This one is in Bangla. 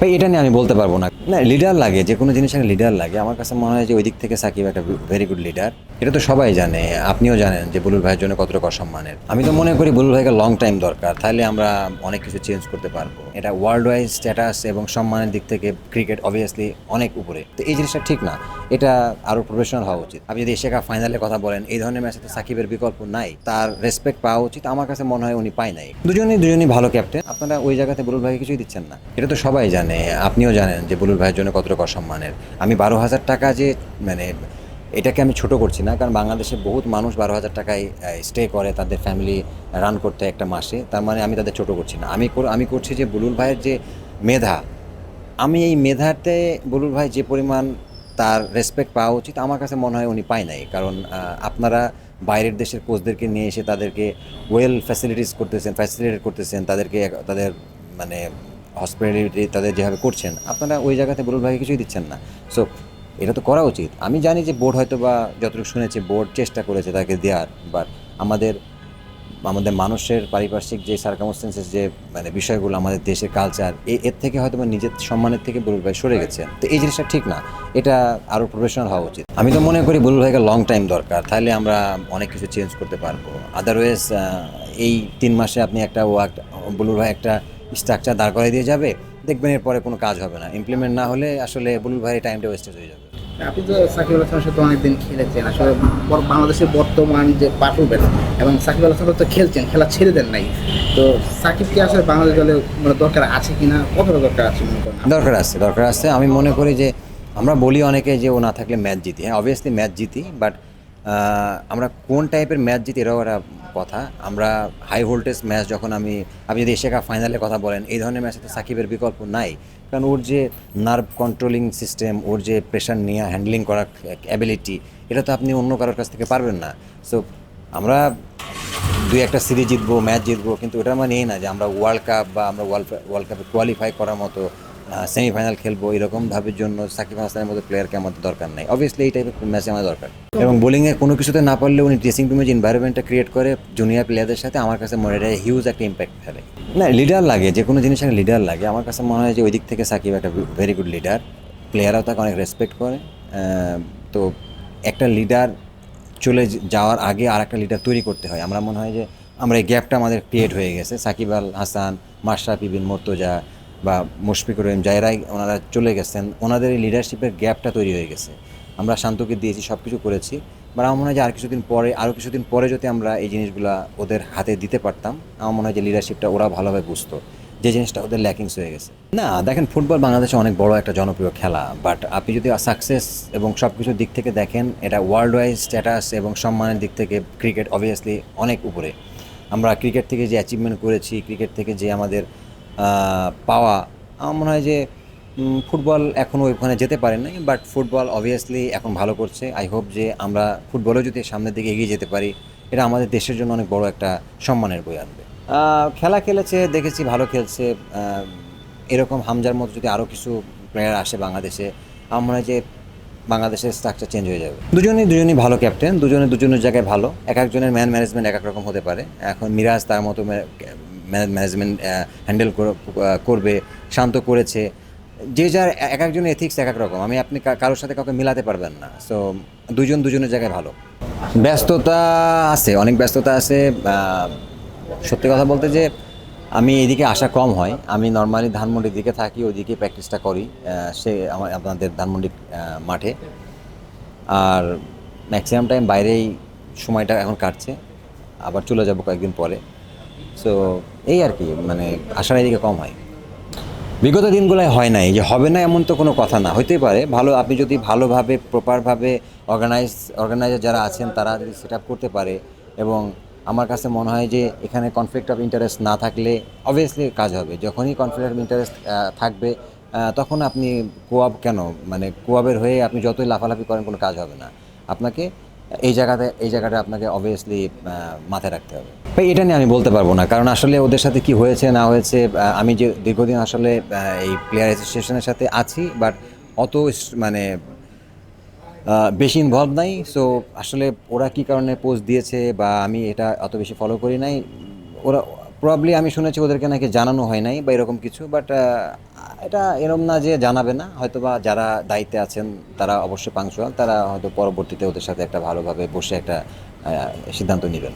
ভাই এটা নিয়ে আমি বলতে পারব না। না লিডার লাগে যে কোনো জিনিসের লিডার লাগে। আমার কাছে মনে হয় যে ওই দিক থেকে সাকিব একটা ভেরি গুড লিডার এটা তো সবাই জানে আপনিও জানেন যে বুলুল ভাইয়ের জন্য কতটুকু অসম্মানের। আমি তো মনে করি বুলুল ভাইকে লং টাইম দরকার তাহলে আমরা অনেক কিছু চেঞ্জ করতে পারব। এটা ওয়ার্ল্ড ওয়াইজ স্ট্যাটাস এবং সম্মানের দিক থেকে ক্রিকেট অবভিয়াসলি অনেক উপরে। তো এই জিনিসটা ঠিক না এটা আরও প্রফেশনাল হওয়া উচিত। আপনি যদি এশিয়া কাপ ফাইনালে কথা বলেন এই ধরনের ম্যাচে তো সাকিবের বিকল্প নাই তার রেসপেক্ট পাওয়া উচিত। আমার কাছে মনে হয় উনি পায় নাই। দুজনই দুজনই ভালো ক্যাপ্টেন আপনারা ওই জায়গাতে বুলুল ভাইকে কিছুই দিচ্ছেন না। এটা তো সবাই জানে। আপনিও জানেন যে বুলুল ভাইয়ের জন্য কতটা অসম্মানের। আমি বারো হাজার টাকা যে মানে এটাকে আমি ছোট করছি না, কারণ বাংলাদেশে বহুত মানুষ বারো হাজার টাকায় স্টে করে, তাদের ফ্যামিলি রান করতে একটা মাসে। তার মানে আমি তাদের ছোট করছি না। আমি আমি করছি যে বুলুল ভাইয়ের যে মেধা, আমি এই মেধাতে বুলুল ভাই যে পরিমাণ তার রেসপেক্ট পাওয়া উচিত, আমার কাছে মনে হয় উনি পায় নাই। কারণ আপনারা বাইরের দেশের কোচদেরকে নিয়ে এসে তাদেরকে ওয়েল ফ্যাসিলিটিস করতেছেন ফ্যাসিলিটেট করতেছেন, তাদেরকে তাদের মানে হসপিটালিটি তাদের যেভাবে করছেন, আপনারা ওই জায়গাতে বুলুল ভাইকে কিছুই দিচ্ছেন না। সো এটা তো করা উচিত। আমি জানি যে বোর্ড হয়তো বা যতটুকু শুনেছি, বোর্ড চেষ্টা করেছে তাকে দেওয়ার বাট আমাদের আমাদের মানুষের পারিপার্শ্বিক যে সার্কামস্টেন্সেস যে মানে বিষয়গুলো আমাদের দেশের কালচার এর থেকে হয়তো বা নিজের সম্মানের থেকে বুলুল ভাই সরে গেছেন। তো এই জিনিসটা ঠিক না। এটা আরও প্রফেশনাল হওয়া উচিত। আমি তো মনে করি বুলুল ভাইকে লং টাইম দরকার। তাহলে আমরা অনেক কিছু চেঞ্জ করতে পারব। আদারওয়াইজ এই তিন মাসে আপনি একটা ও একটা বুলুল ভাই একটা স্ট্রাকচার দাঁড় করে দিয়ে যাবে দেখবেন এরপরে কোনো কাজ হবে না। ইমপ্লিমেন্ট না হলে আসলে বুলুল ভাই টাইমটা ওয়েস্টেজ হয়ে যাবে। আপনি তো সাকিব আল হাসানের সাথে অনেকদিন খেলেছেন আসলে বাংলাদেশের বর্তমান যে পারফরমেন্স এবং সাকিব আল হাসান তো খেলছেন খেলা ছেড়ে দেন নাই। তো সাকিবকে আসলে বাংলাদেশ দলে মানে দরকার আছে কিনা কতটা দরকার আছে দরকার আছে দরকার আছে। আমি মনে করি যে আমরা বলি অনেকে যে ও না থাকলে ম্যাচ জিতি। হ্যাঁ অবভিয়াসলি ম্যাচ জিতি বাট আমরা কোন টাইপের ম্যাচ জিতি এটাও একটা কথা। আমরা হাই ভোল্টেজ ম্যাচ যখন আমি, আপনি যদি এশিয়া কাপ ফাইনালে কথা বলেন, এই ধরনের ম্যাচে তো সাকিবের বিকল্প নাই। কারণ ওর যে নার্ভ কন্ট্রোলিং সিস্টেম ওর যে প্রেশার নিয়ে হ্যান্ডলিং করার অ্যাবিলিটি এটা তো আপনি অন্য কারোর কাছ থেকে পারবেন না। সো আমরা দুই একটা সিরিজ জিতবো ম্যাচ জিতবো, কিন্তু ওটার মানে এই না যে আমরা ওয়ার্ল্ড কাপ বা আমরা ওয়ার্ল্ড ওয়ার্ল্ড কাপে কোয়ালিফাই করার মতো সেমিফাইনাল খেলব এরকম ভাবের জন্য সাকিব হাসানের মতো প্লেয়ারকে আমাদের দরকার নাই। অবভিয়াসলি এই টাইপের ম্যাচে আমাদের দরকার। এবং বোলিংয়ে কোনো কিছুতে না পারলে উনি ড্রেসিং রুমে যে এনভায়রনমেন্টটা ক্রিয়েট করে জুনিয়র প্লেয়ারদের সাথে আমার কাছে মনে হয় হিউজ একটা ইম্প্যাক্ট ফেলে। না লিডার লাগে, যে কোনো জিনিসের লিডার লাগে। আমার কাছে মনে হয় যে ওই দিক থেকে সাকিব একটা ভেরি গুড লিডার প্লেয়াররাও তাকে অনেক রেসপেক্ট করে। তো একটা লিডার চলে যাওয়ার আগে আর একটা লিডার তৈরি করতে হয়। আমরা মনে হয় যে আমরা এই গ্যাপটা আমাদের ক্রিয়েট হয়ে গেছে। সাকিব আল হাসান, মাশরাফি বিন মর্তজা বা মুশফিকুর রহিম যাইরাই ওনারা চলে গেছেন, ওনাদের এই লিডারশিপের গ্যাপটা তৈরি হয়ে গেছে। আমরা শান্তকে দিয়েছি সব কিছু করেছি বাট আমার মনে হয় যে আর কিছুদিন পরে, আরও কিছুদিন পরে যদি আমরা এই জিনিসগুলা ওদের হাতে দিতে পারতাম, আমার মনে হয় যে লিডারশিপটা ওরা ভালোভাবে বুঝতো, যে জিনিসটা ওদের ল্যাকিংস হয়ে গেছে। না, দেখেন ফুটবল বাংলাদেশে অনেক বড় একটা জনপ্রিয় খেলা বাট আপনি যদি সাকসেস এবং সব কিছুর দিক থেকে দেখেন, এটা ওয়ার্ল্ড ওয়াইজ স্ট্যাটাস এবং সম্মানের দিক থেকে ক্রিকেট অবভিয়াসলি অনেক উপরে। আমরা ক্রিকেট থেকে যে অ্যাচিভমেন্ট করেছি ক্রিকেট থেকে যে আমাদের পাওয়া। আমার মনে হয় যে ফুটবল এখনও ওইখানে যেতে পারে নাই বাট ফুটবল অবভিয়াসলি এখন ভালো করছে। আই হোপ যে আমরা ফুটবলেও যদি সামনের দিকে এগিয়ে যেতে পারি, এটা আমাদের দেশের জন্য অনেক বড় একটা সম্মানের বই আনবে। খেলা খেলেছে, দেখেছি ভালো খেলছে এরকম হামজার মতো যদি আরও কিছু প্লেয়ার আসে বাংলাদেশে, আমার মনে হয় যে বাংলাদেশের স্ট্রাকচার চেঞ্জ হয়ে যাবে। দুজনেই, দুজনই ভালো ক্যাপ্টেন দুজনে দুজনের জায়গায় ভালো, এক একজনের ম্যান ম্যানেজমেন্ট এক এক রকম হতে পারে। এখন মিরাজ তার মতো ম্যানেজমেন্ট হ্যান্ডেল করবে শান্ত করেছে। যে যার এক একজন এথিক্স এক এক রকম। আমি আপনি কারোর সাথে কাউকে মিলাতে পারবেন না। সো দুজন দুজনের জায়গায় ভালো। ব্যস্ততা আছে অনেক ব্যস্ততা আছে। সত্যি কথা বলতে যে আমি এদিকে আসা কম হয়। আমি নর্মালি ধানমন্ডির দিকে থাকি ওইদিকে প্র্যাকটিসটা করি। সে আমার আপনাদের ধানমন্ডি আহ, মাঠে। আর ম্যাক্সিমাম টাইম বাইরেই সময়টা এখন কাটছে। আবার চলে যাব কয়েকদিন পরে। সো এই আর কি মানে আসার এদিকে কম হয়। বিগত দিনগুলোয় হয় নাই, যে হবে না এমন তো কোনো কথা না, হইতেই পারে। ভালো, আপনি যদি ভালোভাবে প্রপারভাবে অর্গানাইজ অর্গানাইজার যারা আছেন, তারা যদি সেট করতে পারে, এবং আমার কাছে মনে হয় যে এখানে কনফ্লিক্ট অফ ইন্টারেস্ট না থাকলে অবভিয়াসলি কাজ হবে। যখনই কনফ্লিক্ট অফ ইন্টারেস্ট থাকবে তখন আপনি কোয়াব কেন? মানে কোয়াবের হয়ে আপনি যতই লাফালাফি করেন, কোনো কাজ হবে না। আপনাকে এই জায়গাতে, এই জায়গাটা আপনাকে অবভিয়াসলি মাথায় রাখতে হবে। ভাই, এটা নিয়ে আমি বলতে পারব না, কারণ আসলে ওদের সাথে কি হয়েছে, না হয়েছে আমি যে দীর্ঘদিন আসলে এই প্লেয়ার অ্যাসোসিয়েশনের সাথে আছি বাট অত মানে বেশি ইনভলভ নাই সো আসলে ওরা কি কারণে পোস্ট দিয়েছে বা আমি এটা অত বেশি ফলো করি নাই, ওরা প্রবলি আমি শুনেছি ওদেরকে নাকি জানানো হয় নাই বা এরকম কিছু বাট এটা এরম না যে জানাবে না। হয়তো বা যারা দায়িত্বে আছেন, তারা অবশ্যই পাংচুয়াল তারা হয়তো পরবর্তীতে ওদের সাথে একটা ভালোভাবে বসে একটা সিদ্ধান্ত নেবেন।